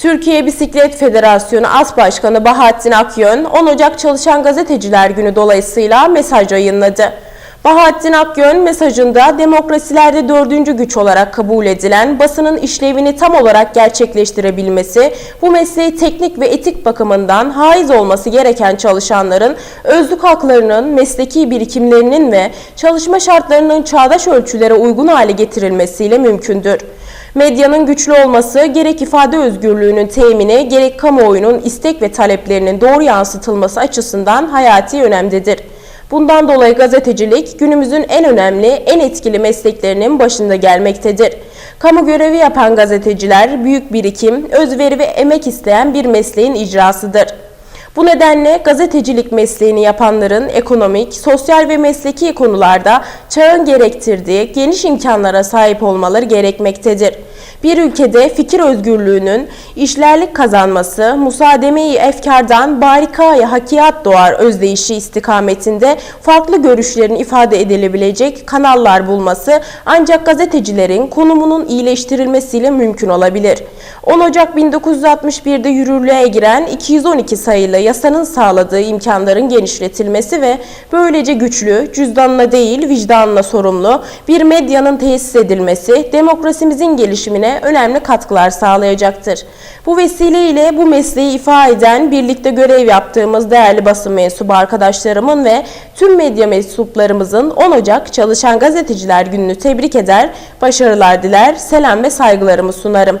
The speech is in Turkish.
Türkiye Bisiklet Federasyonu As Başkanı Bahattin Akyön, 10 Ocak Çalışan Gazeteciler Günü dolayısıyla mesaj yayınladı. Bahattin Akyön mesajında demokrasilerde dördüncü güç olarak kabul edilen basının işlevini tam olarak gerçekleştirebilmesi, bu mesleği teknik ve etik bakımından haiz olması gereken çalışanların özlük haklarının, mesleki birikimlerinin ve çalışma şartlarının çağdaş ölçülere uygun hale getirilmesiyle mümkündür. Medyanın güçlü olması gerek ifade özgürlüğünün temini gerek kamuoyunun istek ve taleplerinin doğru yansıtılması açısından hayati önemdedir. Bundan dolayı gazetecilik günümüzün en önemli, en etkili mesleklerinin başında gelmektedir. Kamu görevi yapan gazeteciler büyük birikim, özveri ve emek isteyen bir mesleğin icrasıdır. Bu nedenle gazetecilik mesleğini yapanların ekonomik, sosyal ve mesleki konularda çağın gerektirdiği geniş imkanlara sahip olmaları gerekmektedir. Bir ülkede fikir özgürlüğünün işlerlik kazanması, musademe-i efkardan barikaya hakiyat doğar özdeyişi istikametinde farklı görüşlerin ifade edilebilecek kanallar bulması ancak gazetecilerin konumunun iyileştirilmesiyle mümkün olabilir. 10 Ocak 1961'de yürürlüğe giren 212 sayılı yasanın sağladığı imkanların genişletilmesi ve böylece güçlü, cüzdanla değil vicdanla sorumlu bir medyanın tesis edilmesi demokrasimizin gelişimine önemli katkılar sağlayacaktır. Bu vesileyle bu mesleği ifa eden, birlikte görev yaptığımız değerli basın mensubu arkadaşlarımın ve tüm medya mensuplarımızın 10 Ocak Çalışan Gazeteciler Günü'nü tebrik eder, başarılar diler, selam ve saygılarımı sunarım.